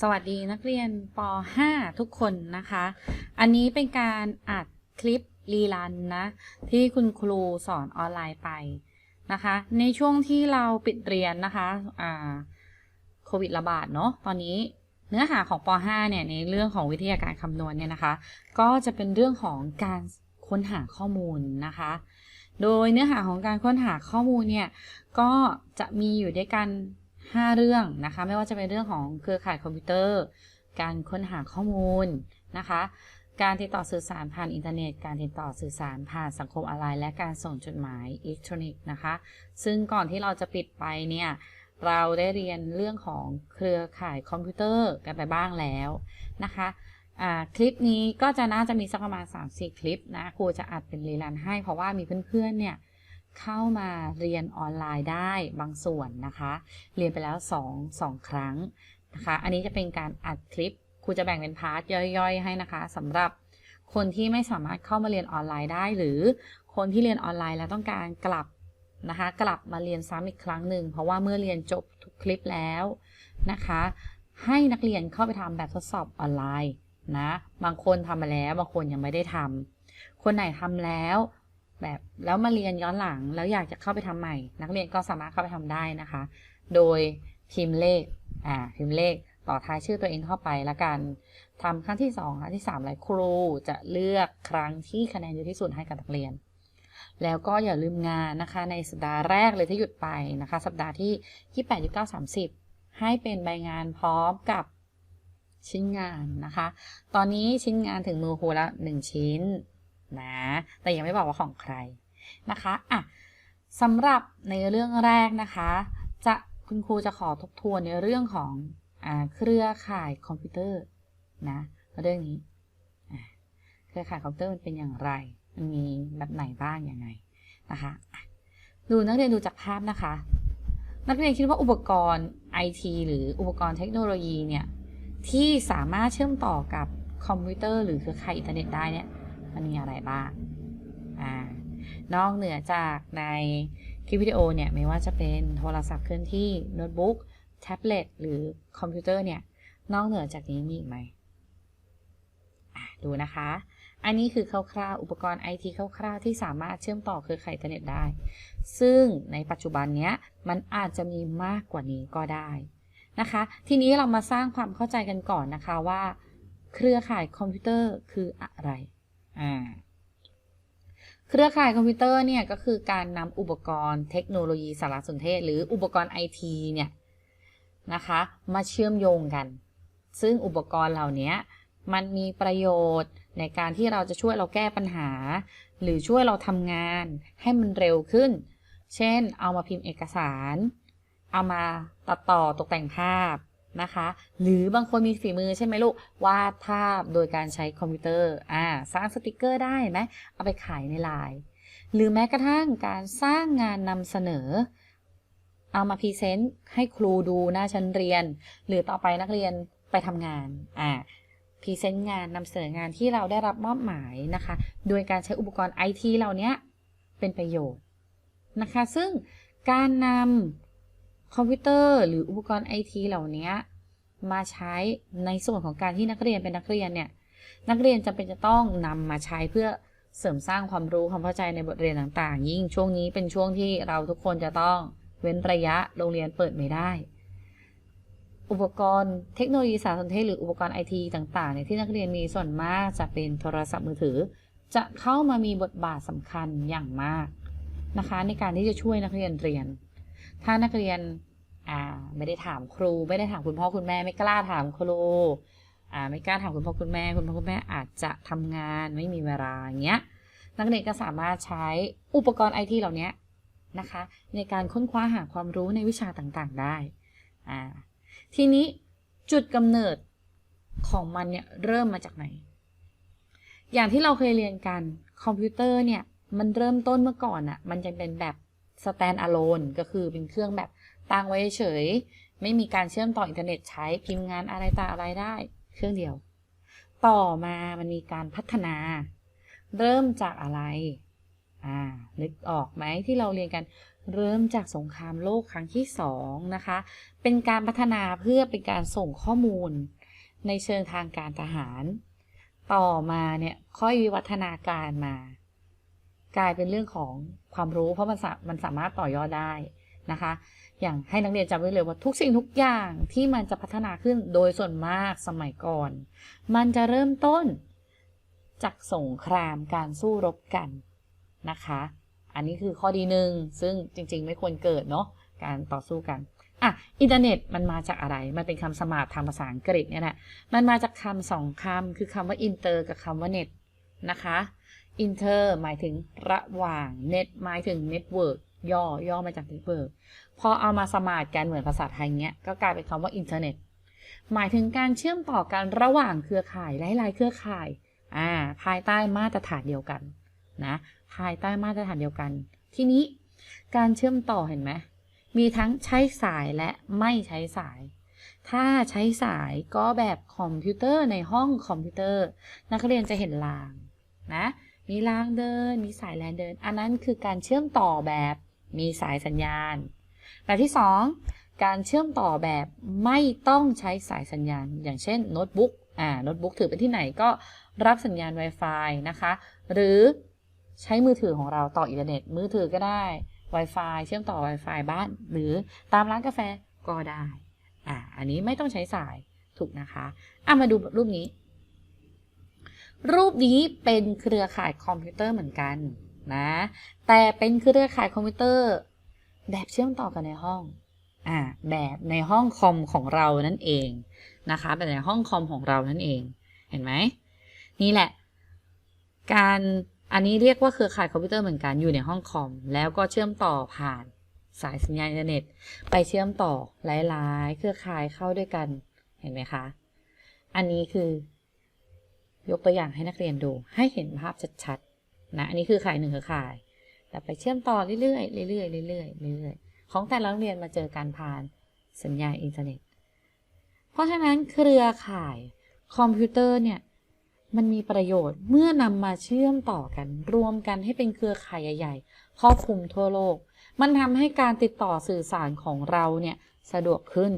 สวัสดีนักเรียนป .5 ทุกคนนะคะ อันนี้เป็นการอัดคลิปรีลันนะ ที่คุณครูสอนออนไลน์ไปนะคะ ในช่วงที่เราปิดเรียนนะคะอ่าโควิดระบาดเนาะตอนนี้เนื้อหาของป .5 เนี่ยในเรื่องของวิทยาการคำนวณเนี่ยนะคะ ก็จะเป็นเรื่องของการค้นหาข้อมูลนะคะ โดยเนื้อหาของการค้นหาข้อมูลเนี่ยก็จะมีอยู่ด้วยกัน 5 เรื่องนะคะ ไม่ว่าจะเป็นเรื่องของเครือข่ายคอมพิวเตอร์ การค้นหาข้อมูลนะคะ การติดต่อสื่อสารผ่านอินเทอร์เน็ต การติดต่อสื่อสารผ่านสังคมออนไลน์ และการส่งจดหมายอิเล็กทรอนิกส์นะคะ ซึ่งก่อนที่เราจะปิดไปเนี่ยเราได้เรียนเรื่องของเครือข่ายคอมพิวเตอร์กันไปบ้างแล้วนะคะคลิปนี้ก็จะน่าจะมีสักประมาณ 3-4 คลิปนะครูจะอัดเป็นรีลันให้เพราะว่ามีเพื่อนๆเนี่ย เข้ามาเรียนออนไลน์ได้บางส่วนนะคะ เรียนไปแล้ว 2 2 ครั้งนะคะ อันนี้จะเป็นการอัดคลิปครูจะแบ่งเป็นพาร์ทย่อยๆ ให้นะคะสำหรับคนที่ไม่สามารถเข้ามาเรียนออนไลน์ได้ หรือคนที่เรียนออนไลน์แล้วต้องการกลับนะคะ กลับมาเรียนซ้ำอีกครั้งหนึ่งเพราะว่าเมื่อเรียนจบทุกคลิปแล้วนะคะ ให้นักเรียนเข้าไปทำแบบทดสอบออนไลน์นะบางคนทำมาแล้วบางคนยังไม่ได้ทำคนไหนทำแล้ว แบบแล้วมาเรียนย้อนหลัง แล้วอยากจะเข้าไปทำใหม่ นักเรียนก็สามารถเข้าไปทำได้นะคะ โดยพิมพ์เลขอ่าพิมพ์เลขต่อท้ายชื่อตัวเองเข้าไปแล้วกันทำครั้งที่2ครั้งที่3แล้วครูจะเลือกครั้งที่คะแนนเยอะที่สุดให้กับนักเรียน แล้วก็อย่าลืมงานนะคะในสัปดาห์แรกเลยที่หยุดไปนะคะ สัปดาห์ที่ 28 29 30 ให้เป็นใบงานพร้อมกับชิ้นงานนะคะ ตอนนี้ชิ้นงานถึงมือครูแล้ว1ชิ้น นะ แต่ยังไม่บอกว่าของใครนะคะอะสำหรับในเรื่องแรกนะคะ จะคุณครูจะขอทบทวนในเรื่องของอเครือข่ายคอมพิวเตอร์นะเรื่องนี้เครือข่ายคอมพิวเตอร์มันเป็นอย่างไร มันมีแบบไหนบ้างยังไงนะคะดูนักเรียนดูจากภาพนะคะ นักเรียนคิดว่าอุปกรณ์ไอทีหรืออุปกรณ์เทคโนโลยีเนี่ยที่สามารถเชื่อมต่อกับคอมพิวเตอร์หรือเครือข่ายอินเทอร์เน็ตได้เนี่ย มันมีอะไรบ้าง อ่า นอกเหนือจากในคลิปวิดีโอเนี่ย ไม่ว่าจะเป็นโทรศัพท์เคลื่อนที่โน้ตบุ๊กแท็บเล็ตหรือคอมพิวเตอร์เนี่ย นอกเหนือจากนี้มีอีกไหมอ่าดูนะคะ อันนี้คือคร่าวๆ อุปกรณ์ไอทีคร่าวๆ ที่สามารถเชื่อมต่อเครือข่ายอินเทอร์เน็ตได้ ซึ่งในปัจจุบันเนี้ยมันอาจจะมีมากกว่านี้ก็ได้นะคะ ทีนี้เรามาสร้างความเข้าใจกันก่อนนะคะว่า เครือข่ายคอมพิวเตอร์คืออะไร อ่าเครือข่ายคอมพิวเตอร์เนี่ยก็คือการนำอุปกรณ์เทคโนโลยีสารสนเทศ หรืออุปกรณ์ไอทีเนี่ยนะคะมาเชื่อมโยงกัน ซึ่งอุปกรณ์เหล่านี้มันมีประโยชน์ในการที่เราจะช่วยเราแก้ปัญหา หรือช่วยเราทำงานให้มันเร็วขึ้น เช่น เอามาพิมพ์เอกสาร เอามาตัดต่อตกแต่งภาพ นะคะ หรือบางคนมีฝีมือใช่ไหมลูกวาดภาพโดยการใช้คอมพิวเตอร์อ่าสร้างสติกเกอร์ได้ไหมเอาไปขายในไลน์หรือแม้กระทั่งการสร้างงานนำเสนอ เอามาพรีเซนต์ให้ครูดูหน้าชั้นเรียน หรือต่อไปนักเรียนไปทำงานอ่าพรีเซนต์งานนำเสนองานที่เราได้รับมอบหมายนะคะ โดยการใช้อุปกรณ์ไอทีเหล่านี้เป็นประโยชน์นะคะ ซึ่งการนำ คอมพิวเตอร์หรืออุปกรณ์ไอทีเหล่านี้มาใช้ในส่วนของการที่นักเรียนเป็นนักเรียนเนี่ยนักเรียนจำเป็นจะต้องนำมาใช้เพื่อเสริมสร้างความรู้ความเข้าใจในบทเรียนต่าง ๆ ยิ่งช่วงนี้เป็นช่วงที่เราทุกคนจะต้องเว้นระยะโรงเรียนเปิดไม่ได้ อุปกรณ์เทคโนโลยีสารสนเทศหรืออุปกรณ์ไอทีต่างๆเนี่ยที่นักเรียนมีส่วนมากจะเป็นโทรศัพท์มือถือ จะเข้ามามีบทบาทสำคัญอย่างมากนะคะ ในการที่จะช่วยนักเรียนเรียน ถ้านักเรียน อ่า ไม่ได้ถามครู ไม่ได้ถามคุณพ่อคุณแม่ ไม่กล้าถามครูอ่าไม่กล้าถามคุณพ่อคุณแม่ คุณพ่อคุณแม่อาจจะทำงานไม่มีเวลาอย่างเงี้ยนักเรียนก็สามารถใช้อุปกรณ์ไอทีเหล่านี้นะคะ ในการค้นคว้าหาความรู้ในวิชาต่างๆได้อ่าทีนี้จุดกำเนิดของมันเนี่ยเริ่มมาจากไหน อย่างที่เราเคยเรียนกันคอมพิวเตอร์เนี่ยมันเริ่มต้นเมื่อก่อนอะ่ะมันจะเป็นแบบ stand alone ก็คือเป็นเครื่องแบบ ตั้งไว้เฉย ไม่มีการเชื่อมต่ออินเทอร์เน็ตใช้พิมพ์งานอะไรต่างอะไรได้ เครื่องเดียว ต่อมามันมีการพัฒนา เริ่มจากอะไรอ่านึกออกไหมที่เราเรียนกันเริ่มจากสงครามโลกครั้งที่สองนะคะ เป็นการพัฒนาเพื่อเป็นการส่งข้อมูลในเชิงทางการทหาร ต่อมาเนี่ยค่อยวิวัฒนาการมา กลายเป็นเรื่องของความรู้เพราะมันมันสามารถต่อยอดได้ นะคะ อย่างให้นักเรียนจำไว้เลยว่าทุกสิ่งทุกอย่างที่มันจะพัฒนาขึ้นโดยส่วนมากสมัยก่อน มันจะเริ่มต้นจากสงครามการสู้รบกันนะคะ อันนี้คือข้อดีหนึ่งซึ่งจริง ๆ ไม่ควรเกิดเนาะการต่อสู้กันอะอินเทอร์เน็ตมันมาจากอะไร มันเป็นคำสมาร์ททางภาษาอังกฤษเนี่ยแหละ มันมาจากคำสองคำคือคำว่าอินเตอร์กับคำว่าเน็ตนะคะอินเตอร์หมายถึงระหว่างเน็ตหมายถึงเน็ตเวิร์ก ย่อย่อมาจากเน็ตเวิร์พอเอามาสมาร์ทกันเหมือนภาษาไทยเนี้ย ก็กลายเป็นคำว่าอินเทอร์เน็ตหมายถึงการเชื่อมต่อกันระหว่างเครือข่ายหลาย ๆ เครือข่ายอ่าภายใต้มาตรฐานเดียวกันนะภายใต้มาตรฐานเดียวกัน ทีนี้การเชื่อมต่อเห็นไหมมีทั้งใช้สายและไม่ใช้สาย ถ้าใช้สายก็แบบคอมพิวเตอร์ในห้องคอมพิวเตอร์ นักเรียนจะเห็นรางนะมีรางเดิน มีสายแลนเดิน อันนั้นคือการเชื่อมต่อแบบ มีสายสัญญาณ แบบที่ 2 การเชื่อมต่อแบบไม่ต้องใช้สายสัญญาณ อย่างเช่นโน้ตบุ๊กอ่าโน้ตบุ๊กถือไปที่ไหนก็รับสัญญาณ Wi-Fi นะคะ หรือใช้มือถือของเราต่ออินเทอร์เน็ต มือถือก็ได้ Wi-Fi เชื่อมต่อ Wi-Fi บ้าน หรือตามร้านกาแฟก็ได้ อ่า อันนี้ไม่ต้องใช้สายถูกนะคะ อะมาดูรูปนี้ รูปนี้เป็นเครือข่ายคอมพิวเตอร์เหมือนกัน นะ แต่เป็นเครือข่ายคอมพิวเตอร์ แบบเชื่อมต่อกันในห้องอ่าแบบในห้องคอมของเรานั่นเองนะคะแบบในห้องคอมของเรานั่นเอง เห็นไหมนี่แหละ การอันนี้เรียกว่าเครือข่ายคอมพิวเตอร์เหมือนกันอยู่ในห้องคอม แล้วก็เชื่อมต่อผ่านสายสัญญาณอินเทอร์เน็ต ไปเชื่อมต่อหลายๆ เครือข่ายเข้าด้วยกันเห็นไหมคะ อันนี้คือยกตัวอย่างให้นักเรียนดูให้เห็นภาพชัดๆ นะอันนี้คือข่ายหนึ่งคือข่ายแต่ไปเชื่อมต่อเรื่อยๆเรื่อยๆเรื่อยๆเรื่อยๆของแต่ละโรงเรียนมาเจอการผ่านสัญญาณอินเทอร์เน็ต เพราะฉะนั้นเครือข่ายคอมพิวเตอร์เนี่ยมันมีประโยชน์เมื่อนำมาเชื่อมต่อกัน รวมกันให้เป็นเครือข่ายใหญ่ๆครอบคลุมทั่วโลก มันทำให้การติดต่อสื่อสารของเราเนี่ยสะดวกขึ้น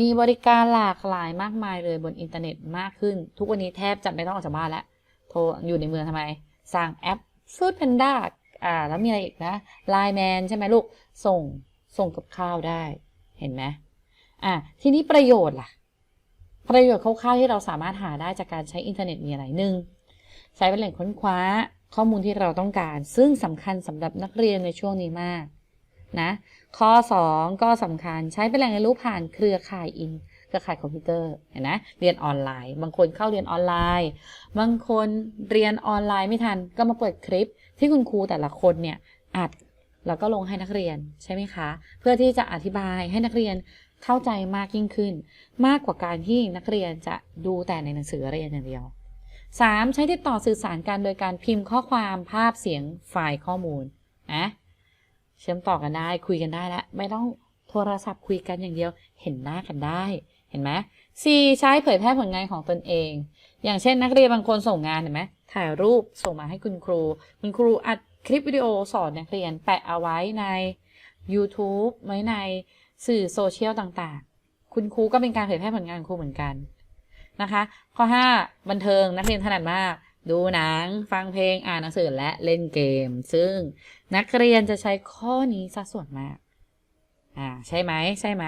มีบริการหลากหลายมากมายเลยบนอินเทอร์เน็ตมากขึ้น ทุกวันนี้แทบจะไม่ต้องออกจากบ้านแล้วโทรอยู่ในเมืองทำไม สั่งแอป Food Panda อ่า แล้วมีอะไรอีกนะไลแมนใช่ไหมลูก ส่งส่งกับข้าวได้ เห็นไหมอ่าทีนี้ประโยชน์ล่ะ ประโยชน์คร่าวๆที่เราสามารถหาได้จากการใช้อินเทอร์เน็ตมีอะไรหนึ่งใช้เป็นแหล่งค้นคว้าข้อมูลที่เราต้องการ ซึ่งสำคัญสำหรับนักเรียนในช่วงนี้มากนะข้อ 2 ก็สำคัญใช้เป็นแหล่งเรียนรู้ผ่านเครือข่ายอิน รือข่ายคอมพิวเตอร์เห็นไหมเรียนออนไลน์ บางคนเข้าเรียนออนไลน์ บางคนเรียนออนไลน์ไม่ทันก็มาเปิดคลิป ที่คุณครูแต่ละคนเนี่ยอัดแล้วก็ลงให้นักเรียนใช่ไหมคะ เพื่อที่จะอธิบายให้นักเรียนเข้าใจมากยิ่งขึ้น มากกว่าการที่นักเรียนจะดูแต่ในหนังสือเรียนอย่างเดียว 3. ใช้ติดต่อสื่อสารกันโดยการพิมพ์ข้อความภาพเสียงไฟล์ข้อมูลนะเชื่อมต่อกันได้คุยกันได้แล้วไม่ต้องโทรศัพท์คุยกันอย่างเดียวเห็นหน้ากันได้ เห็นไหม 4. ใช้เผยแพร่ผลงานของตนเอง อย่างเช่น นักเรียนบางคนส่งงานเห็นไหมถ่ายรูปส่งมาให้คุณครู คุณครูอัดคลิปวิดีโอสอนนักเรียนแปะเอาไว้ใน YouTube ไว้ในสื่อโซเชียลต่างๆ คุณครูก็เป็นการเผยแพร่ผลงานของครูเหมือนกันนะคะ ข้อ 5 บันเทิงนักเรียนถนัดมาก ดูหนัง ฟังเพลงอ่านหนังสือและเล่นเกม ซึ่งนักเรียนจะใช้ข้อนี้ซะส่วนมาก อ่าใช่ไหมใช่ไหม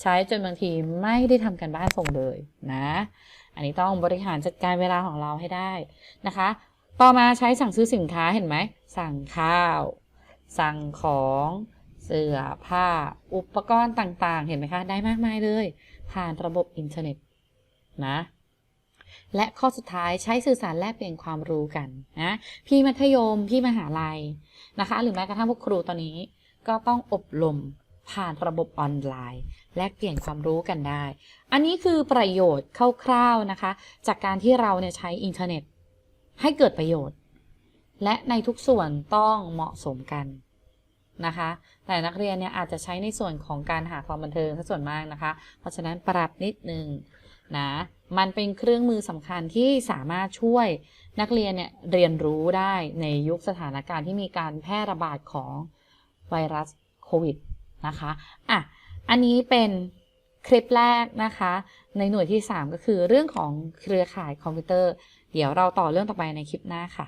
ใช้จนบางทีไม่ได้ทำกันบ้านส่งเลยนะ อันนี้ต้องบริหารจัดการเวลาของเราให้ได้นะคะ ต่อมาใช้สั่งซื้อสินค้าเห็นไหม สั่งข้าว สั่งของเสื้อผ้า อุปกรณ์ต่างๆ เห็นไหมคะ ได้มากมายเลย ผ่านระบบอินเทอร์เน็ตนะ และข้อสุดท้ายใช้สื่อสารแลกเปลี่ยนความรู้กันนะ พี่มัธยม พี่มหาลัยนะคะ หรือแม้กระทั่งพวกครูตอนนี้ ก็ต้องอบรม ผ่านระบบออนไลน์ แลกเปลี่ยนความรู้กันได้ อันนี้คือประโยชน์คร่าวๆนะคะ จากการที่เราเนี่ยใช้อินเทอร์เน็ต ให้เกิดประโยชน์ และในทุกส่วนต้องเหมาะสมกันนะคะ แต่นักเรียนเนี่ยอาจจะใช้ในส่วนของการหาความบันเทิงซะส่วนมากนะคะ เพราะฉะนั้นปรับนิดนึงนะ มันเป็นเครื่องมือสำคัญที่สามารถช่วยนักเรียนเนี่ยเรียนรู้ได้ในยุคสถานการณ์ที่มีการแพร่ระบาดของไวรัสโควิด นะคะอะอันนี้เป็นคลิปแรกนะคะ ในหน่วยที่ 3 ก็คือเรื่องของเครือข่ายคอมพิวเตอร์ เดี๋ยวเราต่อเรื่องต่อไปในคลิปหน้าค่ะ